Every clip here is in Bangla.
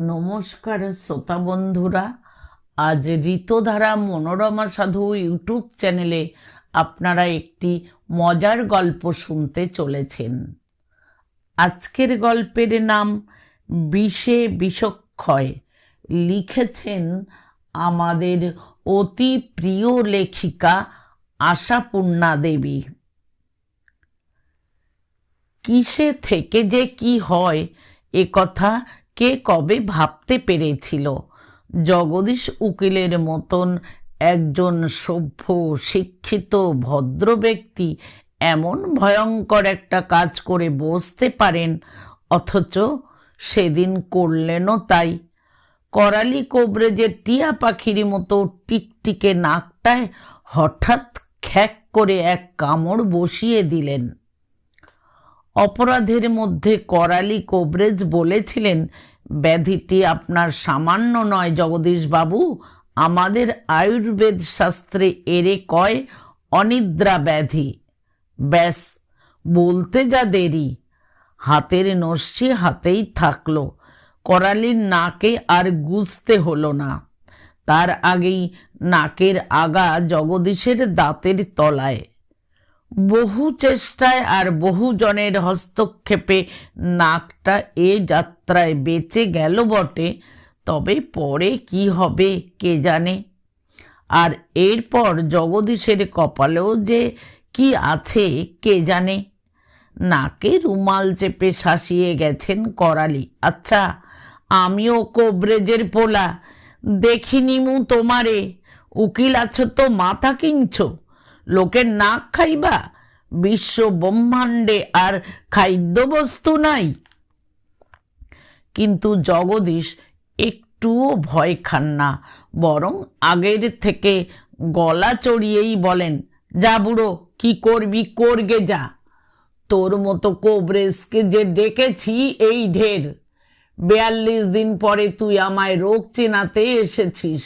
নমস্কার শ্রোতা বন্ধুরা, আজ ঋতধারা মনোরমা সাধু ইউটিউব চ্যানেলে আপনারা একটি মজার গল্প শুনতে চলেছেন। আজকের গল্পের নাম বিষে বিষক্ষয়। লিখেছেন আমাদের অতি প্রিয় লেখিকা আশাপূর্ণা দেবী। কিসে থেকে যে কি হয়, এ কথা কে কবে ভাবতে পেরেছিল? জগদীশ উকিলের মতন একজন সভ্য, শিক্ষিত, ভদ্র ব্যক্তি এমন ভয়ঙ্কর একটা কাজ করে বসতে পারেন, অথচ সেদিন করলেনও তাই। করালি কোবরেজের টিয়া পাখির মতো টিকটিকে নাকটায় হঠাৎ খ্যাক করে এক কামড় বসিয়ে দিলেন। অপরাধের মধ্যে করালি কোবরেজ বলেছিলেন, ব্যাধিটি আপনার সামান্য নয় জগদীশবাবু। আমাদের আয়ুর্বেদ শাস্ত্রে এরে কয়, অনিদ্রা ব্যাধি। ব্যাস, বলতে যা দেরি। হাতের নস্যি হাতেই থাকল। করালির নাকে আর গুজতে হলো না। তার আগেই নাকের আগা জগদীশের দাঁতের তলায়। বহু চেষ্টায় আর বহু জনের হস্তক্ষেপে নাকটা এ যাত্রায় বেঁচে গেল বটে, তবে পরে কি হবে কে জানে? আর এরপর জগদীশের কপালেও যে কি আছে কে জানে? নাকে রুমাল চেপে শাসিয়ে গেছেন করালি। আচ্ছা আমিও কোবরেজের পোলা দেখিনিমু তোমারে। উকিল আছো তো, মাথা কিনছো? লোকের নাক খাইবা, বিশ্ব ব্রহ্মাণ্ডে আর খাদ্যবস্তু নাই। কিন্তু জগদীশ একটুও ভয় খান না, বরং আগের থেকে গলা চড়িয়েই বলেন, যা বুড়ো, কি করবি, করগে যা। তোর মতো কোবরেজকে যে ডেকেছি এই ঢের। বেয়াল্লিশ দিন পরে তুই আমায় রোগ চেনাতে এসেছিস।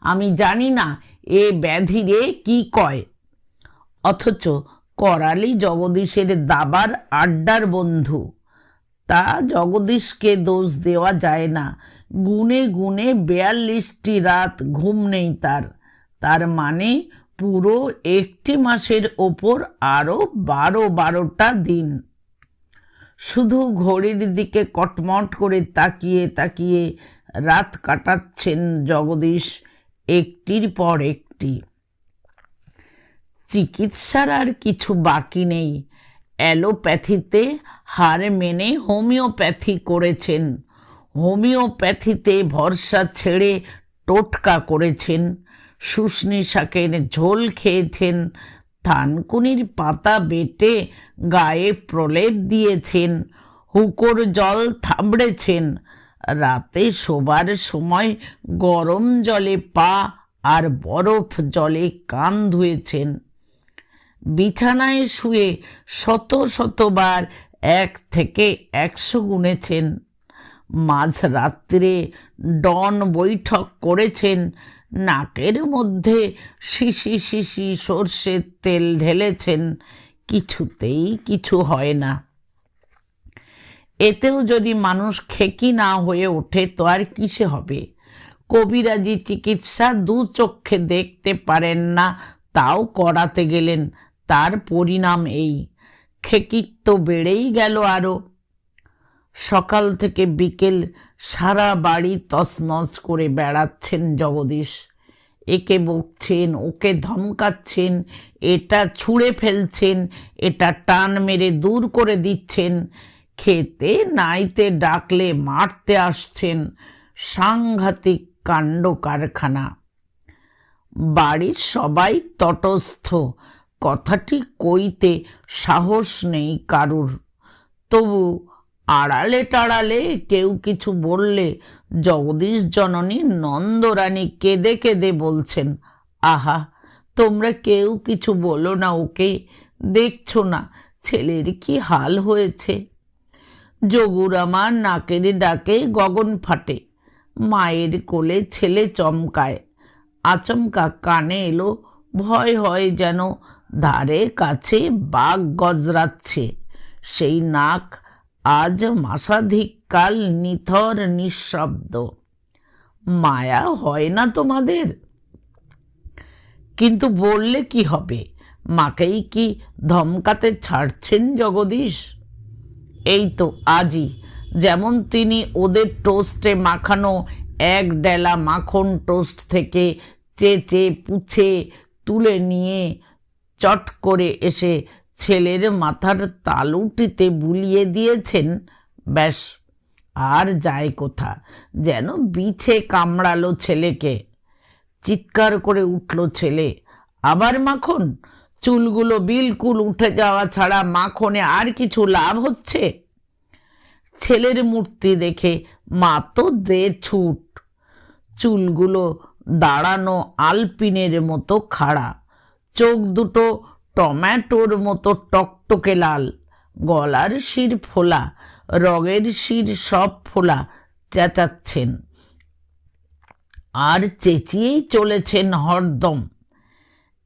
আমি জানি না এ ব্যাধিরে কি কয়। অথচ করালি জগদীশের দাবার আড্ডার বন্ধু। তা জগদীশকে দোষ দেওয়া যায় না। গুনে গুনে বেয়াল্লিশটি রাত ঘুম নেই তার। তার মানে পুরো একটি মাসের ওপর আরও বারো বারোটা দিন। শুধু ঘড়ির দিকে কটমট করে তাকিয়ে তাকিয়ে রাত কাটাচ্ছেন জগদীশ একটির পর একটি। চিকিৎসার আর কিছু বাকি নেই। অ্যালোপ্যাথিতে হার মেনে হোমিওপ্যাথি করেছেন। হোমিওপ্যাথিতে ভরসা ছেড়ে টোটকা করেছেন। শুষ্নি শাকের ঝোল খেয়েছেন। থানকুনির পাতা বেটে গায়ে প্রলেপ দিয়েছেন। হুকোর জল থাবড়েছেন। রাতে শোবার সময় গরম জলে পা আর বরফ জলে কান ধুয়েছেন। বিছানায় শুয়ে শত শতবার এক থেকে একশো গুনেছেন। মাঝরাত্রে ডন বৈঠক করেছেন। নাকের মধ্যে শিশি শিশি সর্ষের তেল ঢেলেছেন। কিছুতেই কিছু হয় না। এতেও যদি মানুষ খেকি না হয়ে ওঠে, তো আর কিসে হবে? কবিরাজি চিকিৎসা দু চক্ষে দেখতে পারেন না, তাও করাতে গেলেন। তার পরিণাম এই। খেকিত্ব বেড়েই গেল আরও সকাল থেকে বিকেল সারা বাড়ি তছনছ করে বেড়াচ্ছেন জগদীশ। একে বকছেন, ওকে ধমকাচ্ছেন, এটা ছুঁড়ে ফেলছেন, এটা টান মেরে দূর করে দিচ্ছেন। খেতে নাইতে ডাকলে মারতে আসছেন সাংঘাতিক কাণ্ড কারখানা। বাড়ির সবাই তটস্থ কথাটি কইতে সাহস নেই কারুর। তবু আড়ালে টাড়ালে কেউ কিছু বললে জগদীশ জননী নন্দরানী কেঁদে কেঁদে বলছেন, আহা, তোমরা কেউ কিছু বলো না ওকে, দেখছ না ছেলের কি হাল হয়েছে? যোগুর আমার নাকের ডাকে গগন ফাটে, মায়ের কোলে ছেলে চমকায়, আচমকা কানে এলো, ভয় হয় যেন ধারে কাছে বাঘ গজরাচ্ছে। সেই নাক আজ মাসাধিককাল নিথর নিঃশব্দ। মায়া হয় না তোমাদের? কিন্তু বললে কি হবে? মাকেই কি ধমকাতে ছাড়ছেন জগদীশ? এই তো আজই যেমন তিনি ওদের টোস্টে মাখানো এক ডেলা মাখন টোস্ট থেকে চেচে পুছে তুলে নিয়ে চট করে এসে ছেলের মাথার তালুটিতে বুলিয়ে দিয়েছেন, ব্যাস, আর যায় কোথা? যেন বিছে কামড়ালো ছেলেকে। চিৎকার করে উঠল ছেলে, আবার মাখন? চুলগুলো বিলকুল উঠে যাওয়া ছাড়া মাখনে আর কিছু লাভ হচ্ছে? ছেলের মূর্তি দেখে, মা তো দে ছুট। চুলগুলো দাঁড়ানো আলপিনের মতো খাড়া। চোখ দুটো টমেটোর মতো টকটকে লাল, গলার শির ফোলা রগের শির সব ফোলা চেঁচাচ্ছেন। আর চেঁচিয়েই চলেছেন হরদম।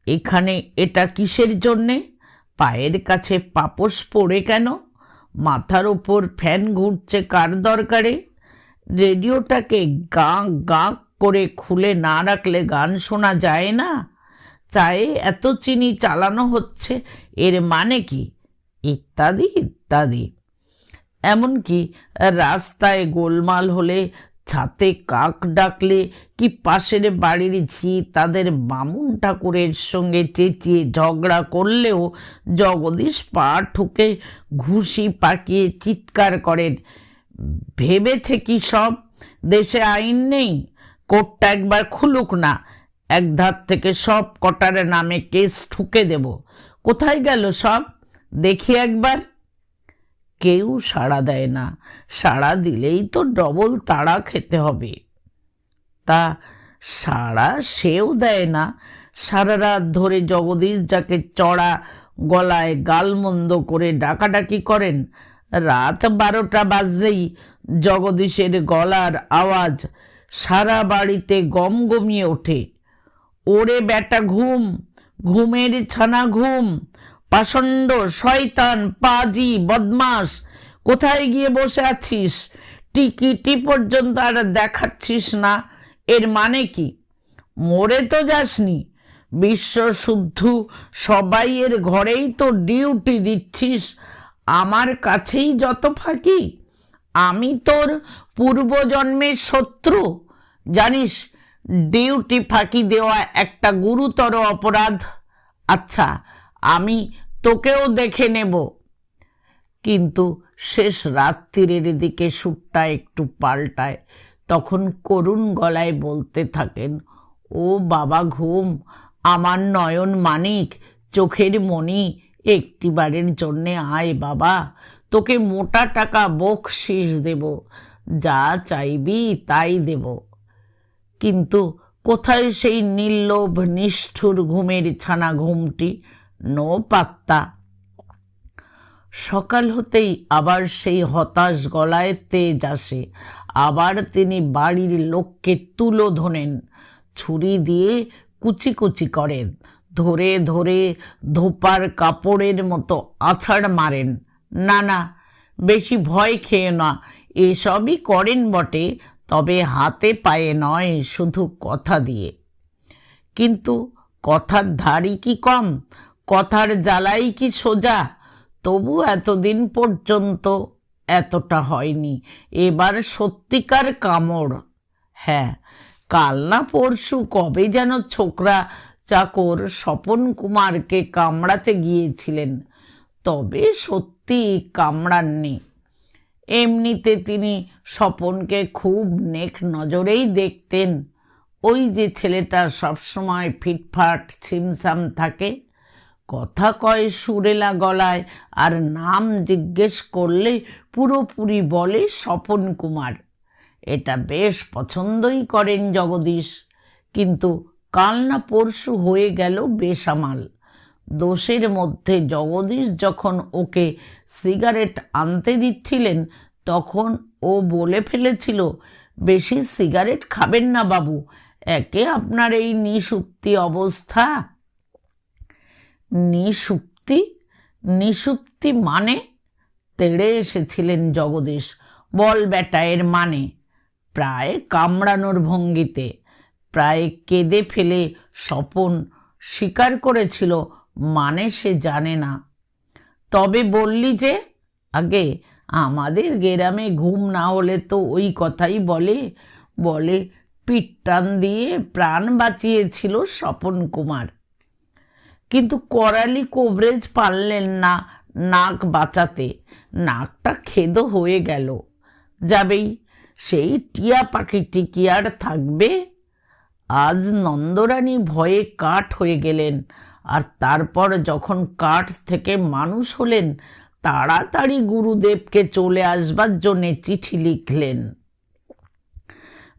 এখানে এটা কিসের জন্যে? পায়ের কাছে পাপস পড়ে কেন? মাথার ওপর ফ্যান ঘুরছে কার দরকারে? রেডিওটাকে গাঁ গাঁ করে খুলে না রাখলে গান শোনা যায় না? চায়ে এত চিনি চালানো হচ্ছে, এর মানে কি? ইত্যাদি ইত্যাদি। এমনকি রাস্তায় গোলমাল হলে, ছাতে কাক ডাকলে, কি পাশের বাড়ির ঝি তাদের বামুন ঠাকুরের সঙ্গে চেঁচিয়ে ঝগড়া করলেও জগদীশ পা ঠুকে ঘুষি পাকিয়ে চিৎকার করেন, ভেবেছে কি সব? দেশে আইন নেই? কোর্টটা একবার খুলুক না। এক ধার থেকে সব কটার নামে কেস ঠুকে দেব। কোথায় গেল সব? দেখি একবার। কেউ সাড়া দেয় না। সাড়া দিলেই তো ডবল তাড়া খেতে হবে। তা সাড়া সেও দেয় না। সারা রাত ধরে জগদীশ যাকে চড়া গলায় গালমন্দ করে ডাকাডাকি করেন, রাত বারোটা বাজলেই জগদীশের গলার আওয়াজ সারা বাড়িতে গমগমিয়ে ওঠে। ওরে বেটা ঘুম, ঘুমের ছানা ঘুম, পাষণ্ড শয়তান, পাজি বদমাস কোথায় গিয়ে বসে আছিস? টিকিটি পর্যন্ত আর দেখাচ্ছিস না, এর মানে কি? মরে তো যাসনি। বিশ্ব শুদ্ধ সবাইয়ের ঘরেই তো ডিউটি দিচ্ছিস, আমার কাছেই যত ফাঁকি। আমি তোর পূর্বজন্মের শত্রু, জানিস ডিউটি ফাঁকি দেওয়া একটা গুরুতর অপরাধ। আচ্ছা আমি তোকেও দেখে নেব। কিন্তু শেষ রাত্রির দিকে সুরটা একটু পাল্টায়। তখন করুণ গলায় বলতে থাকেন, ও বাবা ঘুম, আমার নয়ন মানিক, চোখের মণি, একটিবারের জন্যে আয় বাবা, তোকে মোটা টাকা বকশিস দেব, যা চাইবি তাই দেব। কিন্তু কোথায় সেই নির্লোভ, নিষ্ঠুর ঘুমের ছানা ঘুমটি? নো পাত্তা। সকাল হতেই আবার সেই হতাশ গলায় তেজ আসে। আবার তিনি বাড়ির লোককে তুলো ধোনেন, ছুরি দিয়ে কুচি কুচি করেন, ধরে ধরে ধোপার কাপড়ের মতো আছাড় মারেন। না না, বেশি ভয় খেয়ে না, এসবই করেন বটে তবে হাতে পায়ে নয়, শুধু কথা দিয়ে। কিন্তু কথার ধারই কি কম? কথার জ্বালাই কি সোজা? তবু এতদিন পর্যন্ত এতটা হয়নি। এবার সত্যিকার কামড়। হ্যাঁ কাল না পরশু কবে যেন ছোকরা চাকর স্বপন কুমারকে কামড়াতে গিয়েছিলেন। তবে সত্যি কামড়াননি। এমনিতে তিনি স্বপনকে খুব নেক নজরেই দেখতেন। ওই যে ছেলেটা সবসময় ফিটফাট, ছিমছাম থাকে। কথা কয় সুরেলা গলায়, আর নাম জিজ্ঞেস করলে পুরোপুরি বলে স্বপন কুমার। এটা বেশ পছন্দই করেন জগদীশ। কিন্তু কাল না পরশু হয়ে গেল বেসামাল। দোষের মধ্যে জগদীশ যখন ওকে সিগারেট আনতে দিচ্ছিলেন, তখন ও বলে ফেলেছিল, বেশি সিগারেট খাবেন না বাবু, একে আপনার এই নিশুক্তি অবস্থা। নিষুপ্তি নিষুপ্তি মানে? তেড়ে এসেছিলেন জগদীশ, বল বেটা, এর মানে? প্রায় কামড়ানোর ভঙ্গিতে, প্রায় কেঁদে ফেলে স্বপন স্বীকার করেছিল মানে সে জানে না। তবে বললি যে, আগে আমাদের গ্রামে ঘুম না হলে তো ওই কথাই বলে বলে পিটটান দিয়ে প্রাণ বাঁচিয়েছিল স্বপন কুমার। কিন্তু করালি কোভরেজ পারলেন না নাক বাঁচাতে, নাকটা খেদ হয়ে গেল। যাবেই, সেই টিয়া পাখিটি কি আর থাকবে? আজ নন্দরানী ভয়ে কাঠ হয়ে গেলেন, আর তারপর যখন কাঠ থেকে মানুষ হলেন তাড়াতাড়ি গুরুদেবকে চলে আসবার জন্যে চিঠি লিখলেন।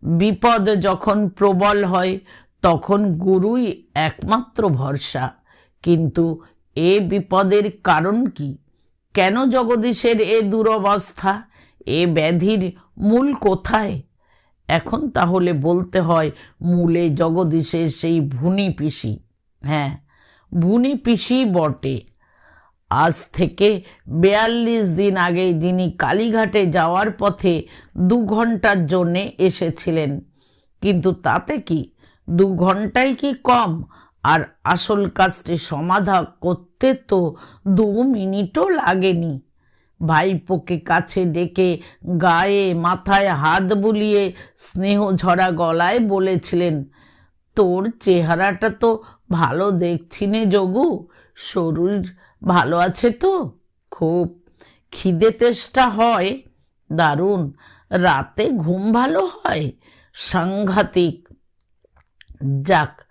বিপদ যখন প্রবল হয়, তখন গুরুই একমাত্র ভরসা। কিন্তু এ বিপদের কারণ কি? কেন জগদীশের এ দুরবস্থা? এ ব্যাধির মূল কোথায়? এখন তাহলে বলতে হয়, মূলে জগদীশের সেই ভুনি পিসি। হ্যাঁ ভুনি পিসি বটে। আজ থেকে বেয়াল্লিশ দিন আগে যিনি কালীঘাটে যাওয়ার পথে দু ঘণ্টার জন্যে এসেছিলেন। কিন্তু তাতে কি? দু ঘন্টাই কি কম? আর আসল কাজটি সমাধা করতে তো দু মিনিটও লাগেনি। ভাইপোকে কাছে ডেকে গায়ে মাথায় হাত বুলিয়ে স্নেহ ঝরা গলায় বলেছিলেন, তোর চেহারাটা তো ভালো দেখছি নে যোগু শরীর ভালো আছে তো? খুব। খিদে তেষ্টা হয়। দারুণ। রাতে ঘুম ভালো হয়? সাংঘাতিক। যাক,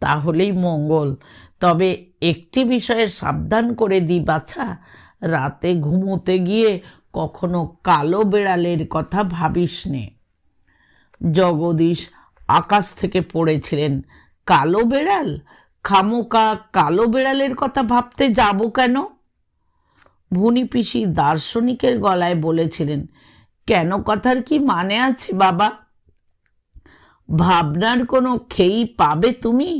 তাহলেই মঙ্গল। তবে একটি বিষয়ে সাবধান করে দিই বাছা। রাতে ঘুমোতে গিয়ে কখনো কালো বেড়ালের কথা ভাবিস নে জগদীশ আকাশ থেকে পড়েছিলেন। কালো বেড়াল? খামোকা কালো বেড়ালের কথা ভাবতে যাব কেন? ভুনি পিসি দার্শনিকের গলায় বলেছিলেন, কেন কথার কি মানে আছে বাবা? ভাবনার কোনো খেই পাবে তুমি?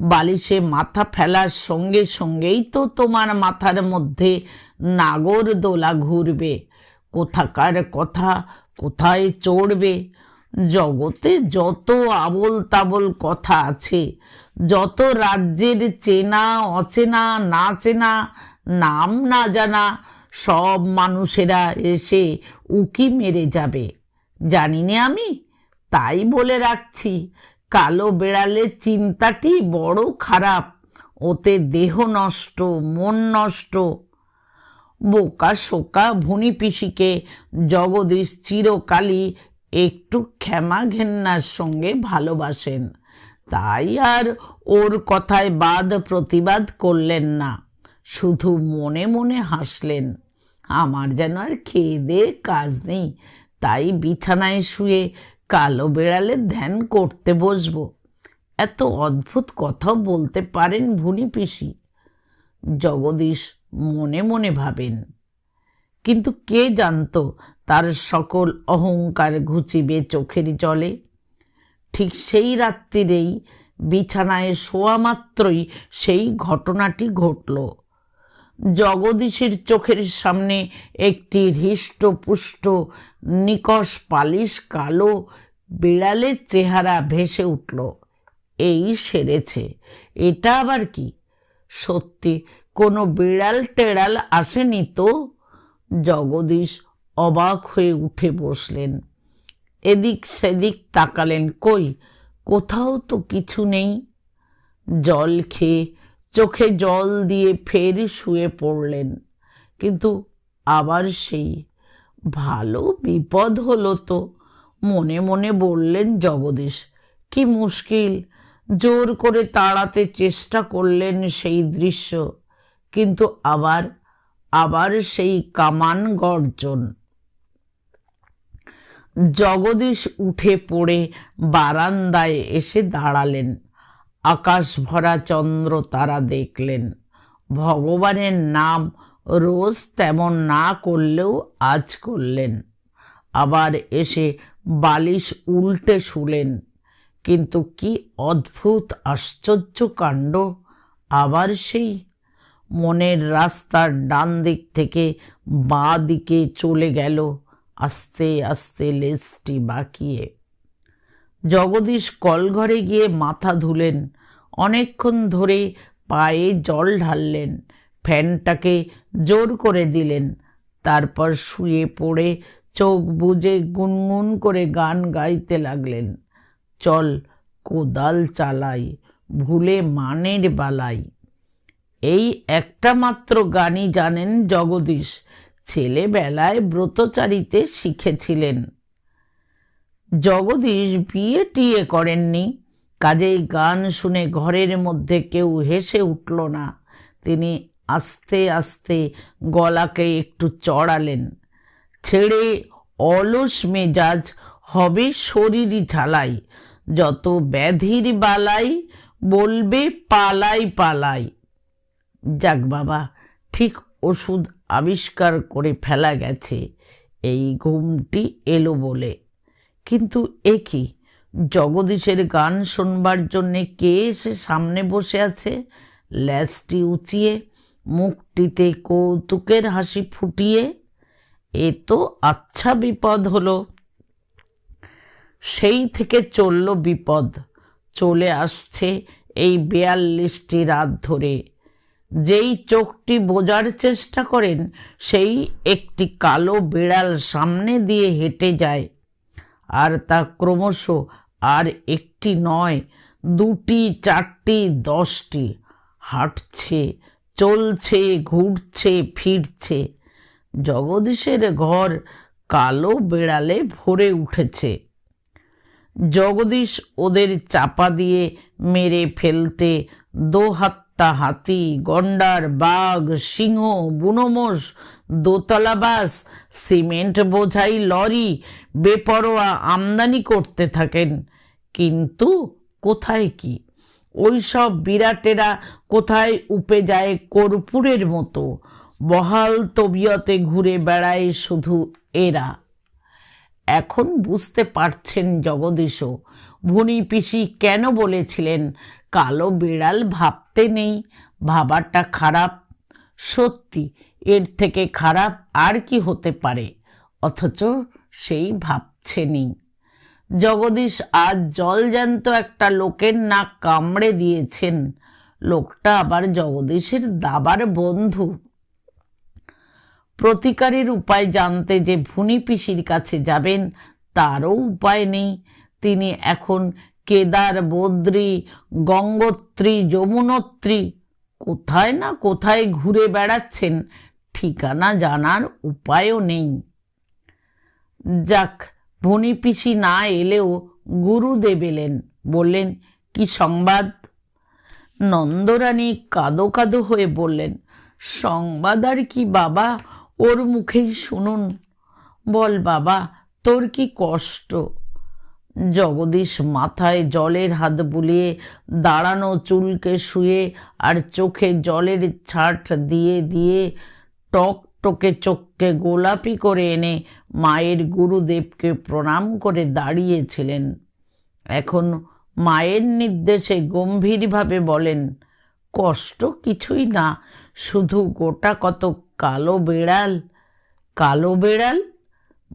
বালিশে মাথা ফেলার সঙ্গে সঙ্গেই তো তোমার মাথার মধ্যে নাগর দোলা ঘুরবে। কোথাকার কথা কোথায় চড়বে? জগতে যত আবল তাবল কথা আছে যত রাজ্যের চেনা, অচেনা, না চেনা, নাম না জানা, সব মানুষেরা এসে উকি মেরে যাবে। জানি না আমি? তাই বলে রাখছি, কালো বেড়ালের চিন্তাটি বড় খারাপ, ওতে দেহ নষ্ট, মন নষ্ট। বোকা শোকা ভুনি পিসিকে, জগদীশ চিরকালই একটু ক্ষমা ঘেন্নার সঙ্গে ভালোবাসেন। তাই আর ওর কথায় বাদ প্রতিবাদ করলেন না, শুধু মনে মনে হাসলেন। আমার যেন আর খেয়ে দিয়ে কাজ নেই, তাই বিছানায় শুয়ে কালো বেড়ালের ধ্যান করতে বসবো। এত অদ্ভুত কথাও বলতে পারেন ভুনি পিসি। জগদীশ মনে মনে ভাবেন। কিন্তু কে জানত তার সকল অহংকার ঘুচিবে চোখের জলে। ঠিক সেই রাত্রিরেই বিছানায় শোয়া মাত্রই সেই ঘটনাটি ঘটল। জগদীশের চোখের সামনে একটি হৃষ্টপুষ্ট নিকষ পালিশ, কালো, বিড়ালের চেহারা ভেসে উঠল। এই সেরেছে। এটা আবার কি? সত্যি, কোনো বিড়াল টেড়াল আসেনি তো? জগদীশ অবাক হয়ে উঠে বসলেন। এদিক সেদিক তাকালেন কই? কোথাও তো কিছু নেই। জল খেয়ে চোখে জল দিয়ে ফের শুয়ে পড়লেন। কিন্তু আবার সেই ভালো বিপদ হলো তো। মনে মনে বললেন জগদীশ, কি মুশকিল। জোর করে তাড়াতে চেষ্টা করলেন সেই দৃশ্য। কিন্তু আবার আবার সেই কামান গর্জন। জগদীশ উঠে পড়ে বারান্দায় এসে দাঁড়ালেন। আকাশ ভরা চন্দ্র তারা দেখলেন। ভগবানের নাম রোজ তেমন না করলেও আজ করলেন। আবার এসে বালিশ উল্টে শুলেন। কিন্তু কি অদ্ভুত, আশ্চর্য কাণ্ড! আবার সেই মনের রাস্তার ডান দিক থেকে বাঁ দিকে চলে গেল। আস্তে আস্তে লেজটি বাঁকিয়ে। জগদীশ কলঘরে গিয়ে মাথা ধুলেন। অনেকক্ষণ ধরে পায়ে জল ঢাললেন। ফ্যানটাকে জোর করে দিলেন। তারপর শুয়ে পড়ে চোখ বুজে গুনগুন করে গান গাইতে লাগলেন। চল কোদাল চালাই, ভুলে মানের বালাই। এই একটা মাত্র গানই জানেন জগদীশ। ছেলেবেলায় ব্রতচারিতে শিখেছিলেন। জগদীশ বিয়ে টিয়ে করেননি। কাজেই গান শুনে ঘরের মধ্যে কেউ হেসে উঠল না। তিনি আস্তে আস্তে গলাকে একটু চড়ালেন। ছেড়ে অলস মেজাজ হবে শরীরই ঝালাই। যত ব্যাধির বালাই বলবে পালাই পালাই। যাক বাবা, ঠিক ওষুধ আবিষ্কার করে ফেলা গেছে। এই ঘুমটি এলো বলে। কিন্তু এ কি? জগদীশের গান শুনবার জন্যে কে এসে সামনে বসে আছে? ল্যাসটি উঁচিয়ে, মুখটিতে কৌতুকের হাসি ফুটিয়ে। এ তো আচ্ছা বিপদ হলো। সেই থেকে চলল বিপদ। চলে আসছে এই বেয়াল্লিশটি রাত ধরে। যেই চোখটি বোঝার চেষ্টা করেন, সেই একটি কালো বিড়াল সামনে দিয়ে হেঁটে যায়। আর তা ক্রমশ আর একটি নয়, দুটি, চারটি, দশটি। হাঁটছে, চলছে, ঘুরছে, ফিরছে। জগদীশের ঘর কালো বেড়ালে ভরে উঠেছে। জগদীশ ওদের চাপা দিয়ে মেরে ফেলতে দোহাত্তা হাতি, গন্ডার, বাঘ, সিংহ, বুনোমোষ দোতলা বাস সিমেন্ট বোঝাই লরি, বেপরোয়া আমদানি করতে থাকেন। কিন্তু কোথায় কি? ওই সব বিরাটেরা কোথায় উপে যায় কর্পূরের মতো? বহাল তবিয়তে ঘুরে বেড়ায় শুধু এরা। এখন বুঝতে পারছেন জগদীশও ভুনি পিসি কেন বলেছিলেন, কালো বিড়াল ভাবতে নেই, ভাবাটা খারাপ। সত্যি, এর থেকে খারাপ আর কি হতে পারে? অথচ সেই ভাবছেনি জগদীশ আজ জলজ্যান্ত একটা লোকের নাক কামড়ে দিয়েছেন। লোকটা আবার জগদীশের দাবার বন্ধু। প্রতিকারের উপায় জানতে যে ভুনি পিসির কাছে যাবেন, তারও উপায় নেই। তিনি এখন কেদার বদ্রী, গঙ্গোত্রী, যমুনোত্রী, কোথায় না কোথায় ঘুরে বেড়াচ্ছেন ঠিকানা জানার উপায়ও নেই। যাক ভনি পিসি না এলেও গুরুদেব এলেন, বললেন, কি সংবাদ? নন্দরানী কাদো কাদো হয়ে বললেন, সংবাদ আর কি বাবা, ওর মুখেই শুনুন। বল বাবা, তোর কি কষ্ট? জগদীশ মাথায় জলের হাত বুলিয়ে দাঁড়ানো চুলকে শুয়ে আর চোখে জলের ছাট দিয়ে দিয়ে টক টকে চোখকে গোলাপি করে এনে মায়ের গুরুদেবকে প্রণাম করে দাঁড়িয়েছিলেন। এখন মায়ের নির্দেশে গম্ভীরভাবে বলেন, কষ্ট কিছুই না, শুধু গোটা কত কালো বেড়াল। কালো বেড়াল?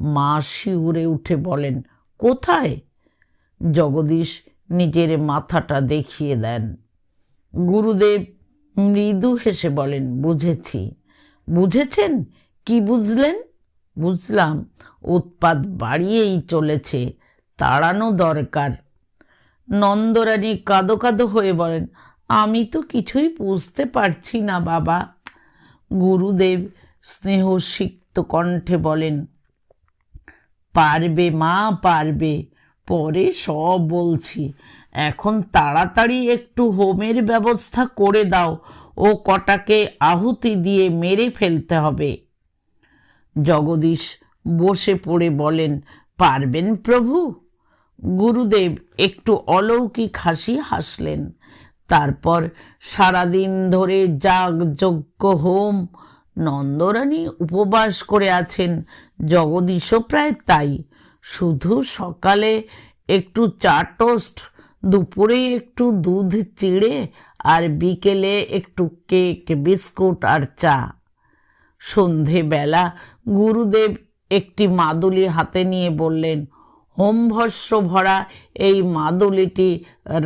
মা শিউরে উঠে বলেন, কোথায়? জগদীশ নিজের মাথাটা দেখিয়ে দেন। গুরুদেব মৃদু হেসে বলেন, বুঝেছি। বুঝেছেন? কি বুঝলেন? বুঝলাম, উৎপাত বাড়িয়েই চলেছে, তাড়ানো দরকার। নন্দরানী কাদো কাদো হয়ে বলেন, আমি তো কিছুই বুঝতে পারছি না বাবা। গুরুদেব স্নেহসিক্ত কণ্ঠে বলেন, পারবে মা, পারবে। পরে সব বলছি। এখন তাড়াতাড়ি একটু হোমের ব্যবস্থা করে দাও। ও কটাকে আহুতি দিয়ে মেরে ফেলতে হবে। জগদীশ বসে পড়ে বলেন, পারবেন প্রভু? গুরুদেব একটু অলৌকিক হাসি হাসলেন। তারপর সারাদিন ধরে যাগ যজ্ঞ হোম, নন্দরানী উপবাস করে আছেন। জগদীশও প্রায় তাই। শুধু সকালে একটু চা টোস্ট, দুপুরে একটু দুধ চিড়ে, আর বিকেলে একটু কেক, বিস্কুট আর চা। সন্ধেবেলা গুরুদেব একটি মাদুলি হাতে নিয়ে বললেন হোমভস্য ভরা এই মাদুলিটি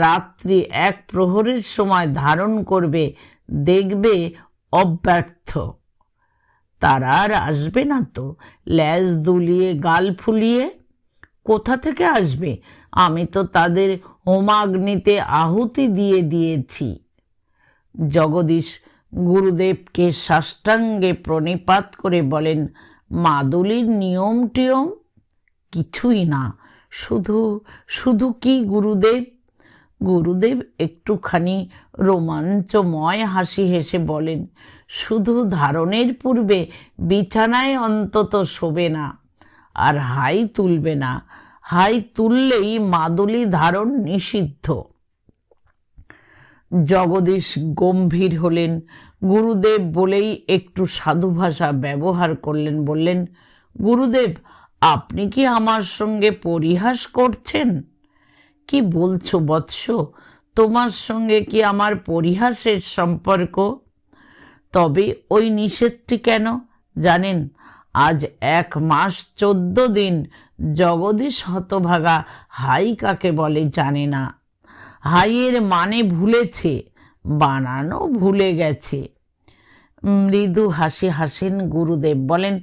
রাত্রি এক প্রহরের সময় ধারণ করবে, দেখবে অব্যর্থ। তারা আর আসবে না তো, ল্যাজ দুলিয়ে, গাল ফুলিয়ে কোথা থেকে আসবে? আমি তো তাদের হোমাগ্নিতে আহুতি দিয়ে দিয়েছি। জগদীশ গুরুদেবকে সাষ্টাঙ্গে প্রণিপাত করে বলেন, মাদুলির নিয়ম টিয়ম? কিছুই না। শুধু শুধু কি, গুরুদেব? গুরুদেব একটুখানি রোমাঞ্চময় হাসি হেসে বলেন, শুধু ধারণের পূর্বে বিছানায় অন্তত শোবে না। আর হাই তুলবে না। হাই তুললেই মাদুলি ধারণ নিষিদ্ধ। জগদীশ গম্ভীর হলেন। গুরুদেব বলেই একটু সাধু ভাষা ব্যবহার করলেন, বললেন, গুরুদেব, আপনি কি আমার সঙ্গে পরিহাস করছেন? কি বলছো বৎস? তোমার সঙ্গে কি আমার পরিহাসের সম্পর্ক? তবে ওই নিষেধটি কেন? জানেন আজ এক মাস চোদ্দ দিন জগদীশ হতভাগা হাই কাকে বলে জানে না। হাইয়ের মানে ভুলেছে, বানানো ভুলে গেছে। মৃদু হাসি হাসেন গুরুদেব বলেন,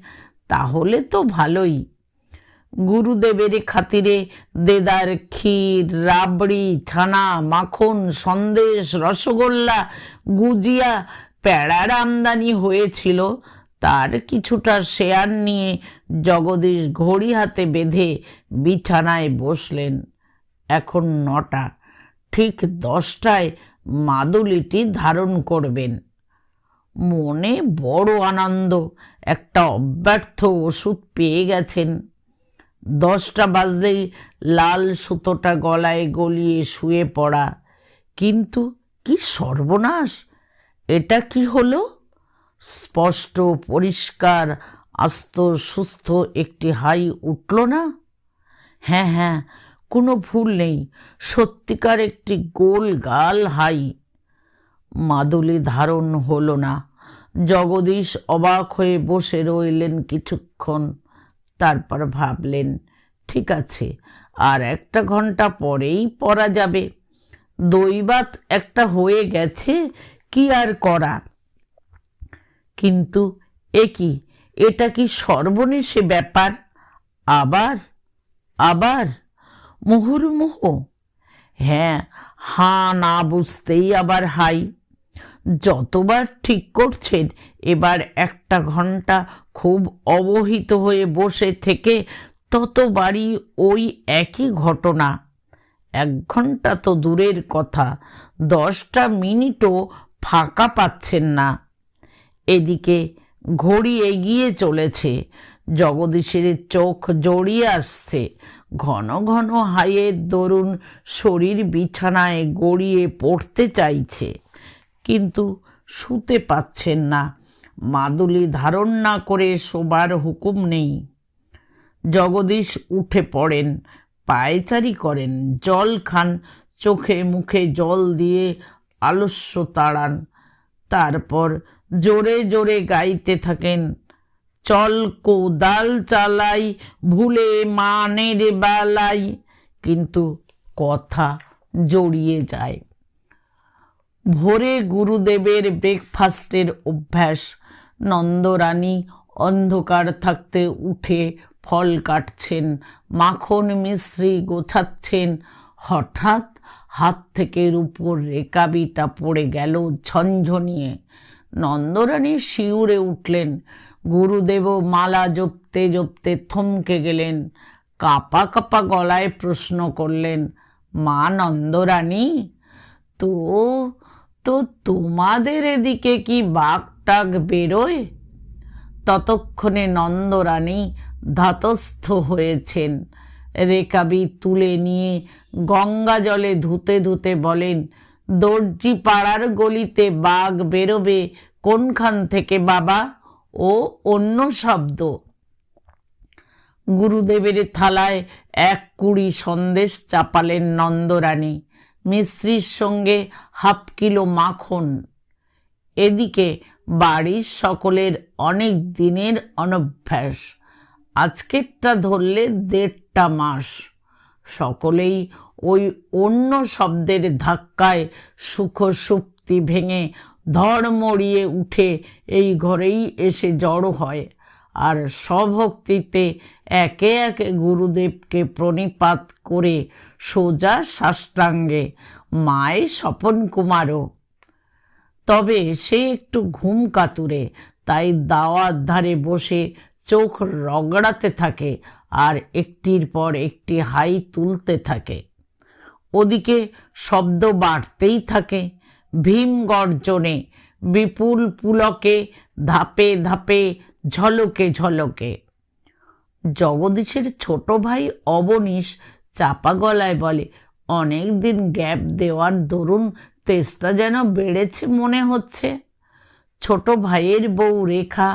তাহলে তো ভালোই। গুরুদেবের খাতিরে দেদার ক্ষীর, রাবড়ি, ছানা, মাখন, সন্দেশ, রসগোল্লা, গুজিয়া, প্যাড়ার আমদানি হয়েছিল। তার কিছুটা শেয়ার নিয়ে জগদীশ ঘড়ি হাতে বেঁধে বিছানায় বসলেন। এখন নটা, ঠিক দশটায় মাদুলিটি ধারণ করবেন। মনে বড় আনন্দ, একটা অব্যর্থ ওষুধ পেয়ে গেছেন। দশটা বাজলেই লাল সুতোটা গলায় গলিয়ে শুয়ে পড়া। কিন্তু কি সর্বনাশ, এটা কি হলো? স্পষ্ট, পরিষ্কার, আস্ত, সুস্থ একটি হাই উঠল না? হ্যাঁ হ্যাঁ কোনো ভুল নেই। সত্যিকার একটি গোল গাল হাই। মাদুলি ধারণ হলো না। জগদীশ অবাক হয়ে বসে রইলেন কিছুক্ষণ। তারপর ভাবলেন, ঠিক আছে, আর একটা ঘণ্টা পরেই পরা যাবে। দৈবাত একটা হয়ে গেছে, কি আর করা? কিন্তু এ কি? এটা কি সর্বনেশে ব্যাপার? আবার? আবার? মুহুর্মুহ? হ্যাঁ হাঁ না বুঝতেই আবার হাই। যতবার ঠিক করছেন, এবার একটা ঘণ্টা খুব অবহিত হয়ে বসে থেকে ততবারই ওই একই ঘটনা। এক ঘণ্টা তো দূরের কথা, দশটা মিনিটও ফাঁকা পাচ্ছেন না। এদিকে ঘড়ি এগিয়ে চলেছে। জগদীশের চোখ জড়িয়ে আসছে। ঘন ঘন হাইয়ের দরুন শরীর বিছানায় গড়িয়ে পড়তে চাইছে। কিন্তু শুতে পাচ্ছেন না। মাদুলি ধারণ না করে শোবার হুকুম নেই। জগদীশ উঠে পড়েন, পায়চারি করেন, জল খান, চোখে মুখে জল দিয়ে আলস্য তাড়ান। তারপর জোরে জোরে গাইতে থাকেন। চল কোদাল চালাই, ভুলে মানের বেলাই কিন্তু কথা জড়িয়ে যায়। ভোরে গুরুদেবের ব্রেকফাস্টের অভ্যাস। নন্দরানী অন্ধকার থাকতে উঠে ফল কাটছেন, মাখন মিশ্রি গোছাচ্ছেন। হঠাৎ হাত থেকে রূপোর রেকাবিটা পড়ে গেল ঝনঝনিয়ে। নন্দরানী শিউরে উঠলেন। গুরুদেব মালা জপতে জপতে থমকে গেলেন। কাপা কাপা গলায় প্রশ্ন করলেন, মা নন্দরানী, তো তো তোমাদের এদিকে কি বাঘ টাক বেরোয়? ততক্ষণে নন্দরানী ধাতস্থ হয়েছেন। রেকাবি তুলে নিয়ে গঙ্গা জলে ধুতে ধুতে বলেন দর্জি পাড়ার গলিতে বাঘ বেরোবে, কোনখান থেকে বাবা? ও অন্য শব্দ। গুরুদেবের থালায় এক কুড়ি সন্দেশ চাপালেন নন্দরানী। মিস্ত্রির সঙ্গে হাফ কিলো মাখন। এদিকে বাড়ির সকলের অনেক দিনের অনভ্যাস। আজকেরটা ধরলে দেড়টা মাস। সকলেই ওই অন্য শব্দের ধাক্কায় সুখ সুপ্তি ভেঙে ধড়মড়িয়ে উঠে এই ঘরেই এসে জড়ো হয়। আর স্বভক্তিতে একে একে গুরুদেবকে প্রণিপাত করে সোজা সাষ্টাঙ্গে, মায় স্বপন কুমারও। তবে সে একটু ঘুম কাতুরে, তাই দাওয়ার ধারে বসে চোখ রগড়াতে থাকে আর একটির পর একটি হাই তুলতে থাকে। ওদিকে শব্দ বাড়তেই থাকে। ভীম গর্জনে বিপুল পুলকে ধাপে ধাপে, ঝলকে ঝলকে। জগদীশের ছোট ভাই অবনীশ চাপা গলায় বলে, অনেক দিন গ্যাপ দেওয়ার দরুন তেজটা যেন বেড়েছে মনে হচ্ছে। ছোট ভাইয়ের বউ রেখা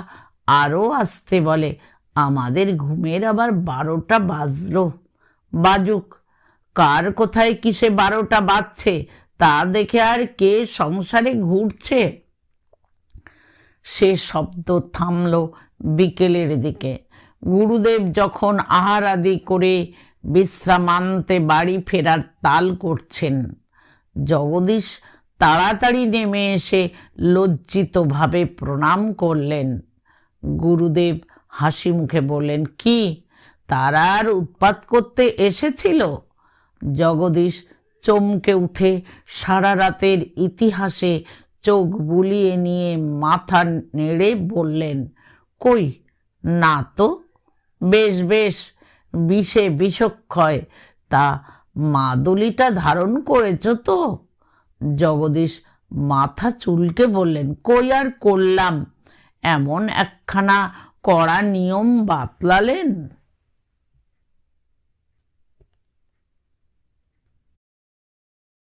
আরও আসতে বলে, আমাদের ঘুমের আবার বারোটা বাজলো। বাজুক কার কোথায় কিসে বারোটা বাজছে? তা দেখে আর কে সংসারে ঘুরছে? সে শব্দ থামল বিকেলের দিকে। গুরুদেব যখন আহার আদি করে বিশ্রামান্তে বাড়ি ফেরার তাল করছেন, জগদীশ তাড়াতাড়ি নেমে এসে লজ্জিতভাবে প্রণাম করলেন। গুরুদেব হাসি মুখে বললেন, কি, তারা আর উৎপাত করতে এসেছিল? জগদীশ চমকে উঠে সারা রাতের ইতিহাসে চোখ বুলিয়ে নিয়ে মাথা নেড়ে বললেন, কই, না তো, বেশ বেশ, বিষে বিষক্ষয়, তা মাদুলিটা ধারণ করেছ তো? জগদীশ মাথা চুলকে বললেন, কই আর করলাম, এমন একখানা কড়া নিয়ম বাতলালেন?